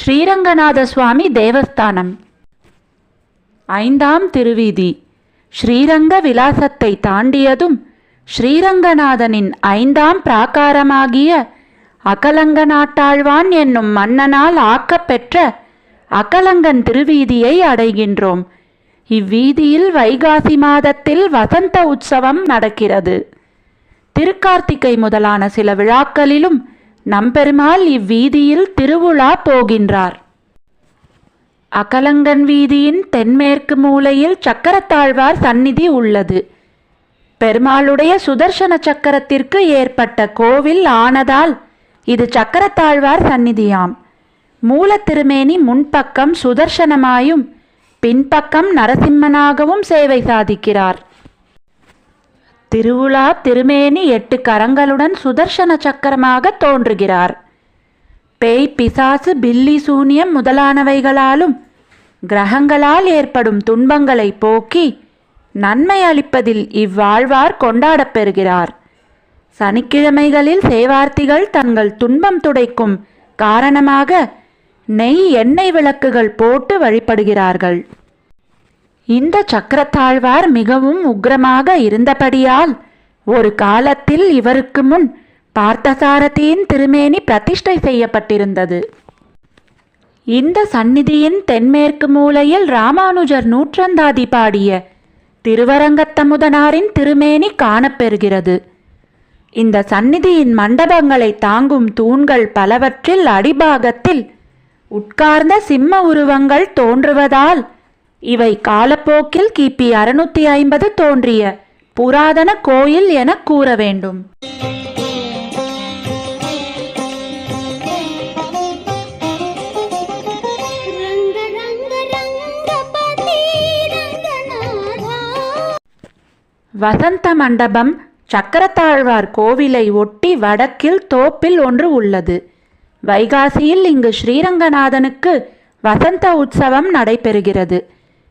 ஸ்ரீரங்கநாத சுவாமி தேவஸ்தானம். ஐந்தாம் திருவீதி. ஸ்ரீரங்க விலாசத்தை தாண்டியதும் ஸ்ரீரங்கநாதனின் ஐந்தாம் பிராகாரமாகிய அகலங்க நாட்டாழ்வான் என்னும் மன்னனால் ஆக்கப்பெற்ற அகலங்கன் திருவீதியை அடைகின்றோம். இவ்வீதியில் வைகாசி மாதத்தில் வசந்த உற்சவம் நடக்கிறது. திருக்கார்த்திகை முதலான சில விழாக்களிலும் நம்பெருமாள் இவ்வீதியில் திருவுலா போகின்றார். அகலங்கன் வீதியின் தென்மேற்கு மூலையில் சக்கரத்தாழ்வார் சந்நிதி உள்ளது. பெருமாளுடைய சுதர்சன சக்கரத்திற்கு ஏற்பட்ட கோவில் ஆனதால் இது சக்கரத்தாழ்வார் சந்நிதியாம். மூல திருமேனி முன்பக்கம் சுதர்சனமாயும் பின்பக்கம் நரசிம்மனாகவும் சேவை சாதிக்கிறார். திருவுலா திருமேனி எட்டு கரங்களுடன் சுதர்சன சக்கரமாக தோன்றுகிறார். பேய் பிசாசு பில்லி சூனியம் முதலானவைகளாலும் கிரகங்களால் ஏற்படும் துன்பங்களை போக்கி நன்மை அளிப்பதில் இவ்வாழ்வார் கொண்டாடப் பெறுகிறார். சனிக்கிழமைகளில் சேவார்த்திகள் தங்கள் துன்பம் துடைக்கும் காரணமாக நெய் எண்ணெய் விளக்குகள் போட்டு வழிபடுகிறார்கள். இந்த சக்கரத்தாழ்வார் மிகவும் உக்கிரமாக இருந்தபடியால் ஒரு காலத்தில் இவருக்கு முன் பார்த்தசாரதியின் திருமேனி பிரதிஷ்டை செய்யப்பட்டிருந்தது. இந்த சந்நிதியின் தென்மேற்கு மூலையில் ராமானுஜர் நூற்றந்தாதி பாடிய திருவரங்கத்தமுதனாரின் திருமேனி காணப்பெறுகிறது. இந்த சந்நிதியின் மண்டபங்களை தாங்கும் தூண்கள் பலவற்றில் அடிபாகத்தில் உட்கார்ந்த சிம்ம உருவங்கள் தோன்றுவதால் இவை காலப்போக்கில் கிபி அறுநூத்தி ஐம்பது தோன்றிய புராதன கோயில் என கூற வேண்டும். வசந்த மண்டபம் சக்கரத்தாழ்வார் கோவிலை ஒட்டி வடக்கில் தோப்பில் ஒன்று உள்ளது. வைகாசியில் இங்கு ஸ்ரீரங்கநாதனுக்கு வசந்த உற்சவம் நடைபெறுகிறது.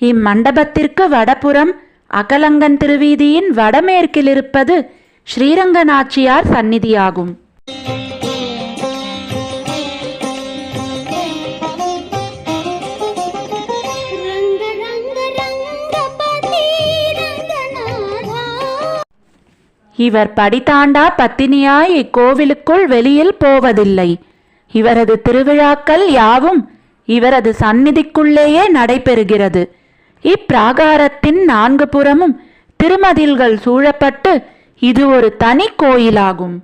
இம்மண்டபத்திற்கு வடபுறம் அகலங்கன் திருவீதியின் வடமேற்கில் இருப்பது ஸ்ரீரங்கநாச்சியார் சந்நிதியாகும். இவர் படித்தாண்டா பத்தினியாய் இக்கோவிலுக்குள் வெளியில் போவதில்லை. இவரது திருவிழாக்கள் யாவும் இவரது சந்நிதிக்குள்ளேயே நடைபெறுகிறது. இப்பிராகாரத்தின் நான்கு புறமும் திருமதில்கள் சூழப்பட்டு இது ஒரு தனி கோயிலாகும்.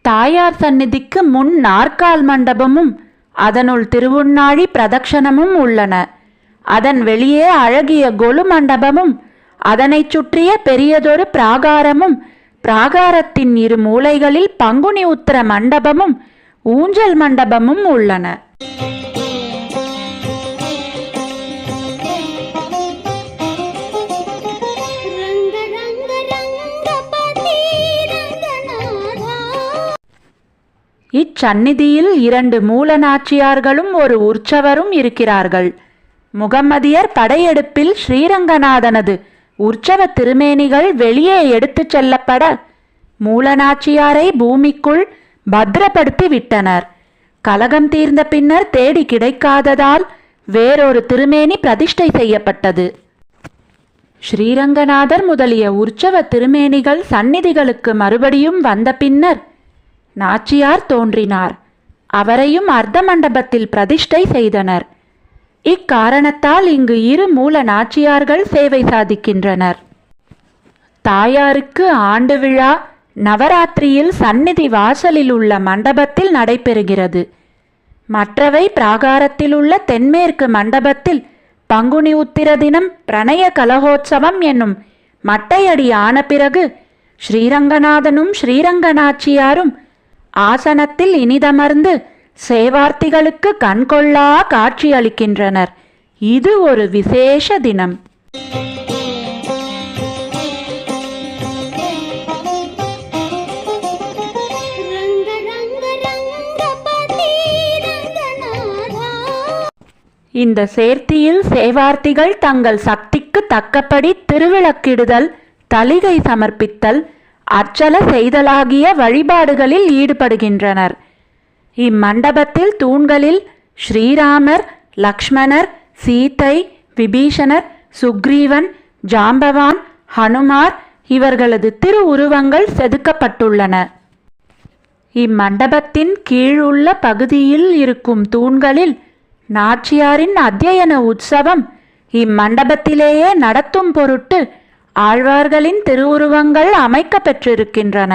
தாயார் சந்நிதிக்கு முன் நாற்கால் மண்டபமும் அதனுள் திருவுண்ணாழி பிரதக்ஷணமும் உள்ளன. அதன் வெளியே அழகிய கொலு மண்டபமும் அதனை சுற்றிய பெரியதொரு பிராகாரமும் பிராகாரத்தின் இரு மூலைகளில் பங்குனி உத்தர மண்டபமும் ஊஞ்சல் மண்டபமும் உள்ளன. இச்சந்நிதியில் இரண்டு மூலநாச்சியார்களும் ஒரு உற்சவரும் இருக்கிறார்கள். முகம்மதியர் படையெடுப்பில் ஸ்ரீரங்கநாதனது உற்சவ திருமேனிகள் வெளியே எடுத்துச் செல்லப்பட மூலநாச்சியாரை பூமிக்குள் பத்திரப்படுத்தி விட்டனர். கலகம் தீர்ந்த பின்னர் தேடி கிடைக்காததால் வேறொரு திருமேனி பிரதிஷ்டை செய்யப்பட்டது. ஸ்ரீரங்கநாதர் முதலிய உற்சவ திருமேனிகள் சந்நிதிகளுக்கு மறுபடியும் வந்த பின்னர் நாச்சியார் தோன்றினார். அவரையும் அர்த்த மண்டபத்தில் பிரதிஷ்டை செய்தனர். இக்காரணத்தால் இங்கு இரு மூல நாச்சியார்கள் சேவை சாதிக்கின்றனர். தாயாருக்கு ஆண்டு விழா நவராத்திரியில் சந்நிதி வாசலில் உள்ள மண்டபத்தில் நடைபெறுகிறது. மற்றவை பிராகாரத்தில் உள்ள தென்மேற்கு மண்டபத்தில் பங்குனி உத்திர தினம் பிரணய கலகோத்சவம் என்னும் மட்டையடி ஆன பிறகு ஸ்ரீரங்கநாதனும் ஸ்ரீரங்கநாச்சியாரும் ஆசனத்தில் இனிதமர்ந்து சேவார்த்திகளுக்கு கண்கொள்ளா காட்சியளிக்கின்றனர். இது ஒரு விசேஷ தினம். இந்த சேர்த்தியில் சேவார்த்திகள் தங்கள் சக்திக்கு தக்கபடி திருவிளக்கிடுதல் தலிகை சமர்ப்பித்தல் அர்ச்சல செய்தலாகிய வழிபாடுகளில் ஈடுபடுகின்றனர். இம்மண்டபத்தில் தூண்களில் ஸ்ரீராமர் லக்ஷ்மணர் சீதை விபீஷணர் சுக்ரீவன் ஜாம்பவான் ஹனுமார் இவர்களது திருவுருவங்கள் செதுக்கப்பட்டுள்ளன. இம்மண்டபத்தின் கீழுள்ள பகுதியில் இருக்கும் தூண்களில் நாச்சியாரின் அத்தியன உற்சவம் இம்மண்டபத்திலேயே நடத்தும் பொருட்டு ஆழ்வார்களின் திருவுருவங்கள் அமைக்கப்பெற்றிருக்கின்றன.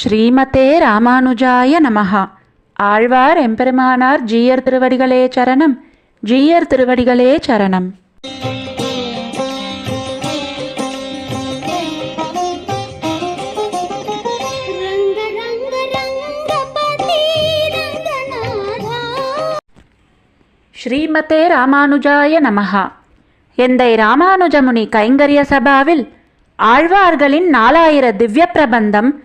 ஸ்ரீமதே ராமானுஜாய நமஹா. ஆழ்வார் எம்பெருமானார் ஜீயர் திருவடிகளே சரணம். ஜீயர் திருவடிகளே சரணம். ஸ்ரீமதே ராமானுஜாய நமஹா. எந்தை ராமானுஜமுனி கைங்கரிய சபாவில் ஆழ்வார்களின் நாலாயிர திவ்ய பிரபந்தம்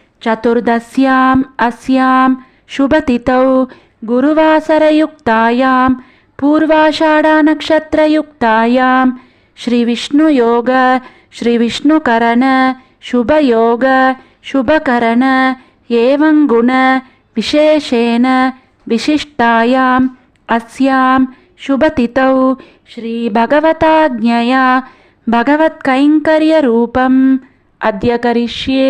चतुर्दश्याम् अस्यां शुभतिथौ गुरुवासरयुक्तायां पूर्वाषाढानक्षत्रयुक्तायां श्रीविष्णुयोग श्रीविष्णुकरण शुभयोग शुभकरण एवं गुण विशेषेण विशिष्टायाम् अस्यां शुभतिथौ श्रीभगवताज्ञया भगवत्कैङ्कर्यरूपम् अद्य करिष्ये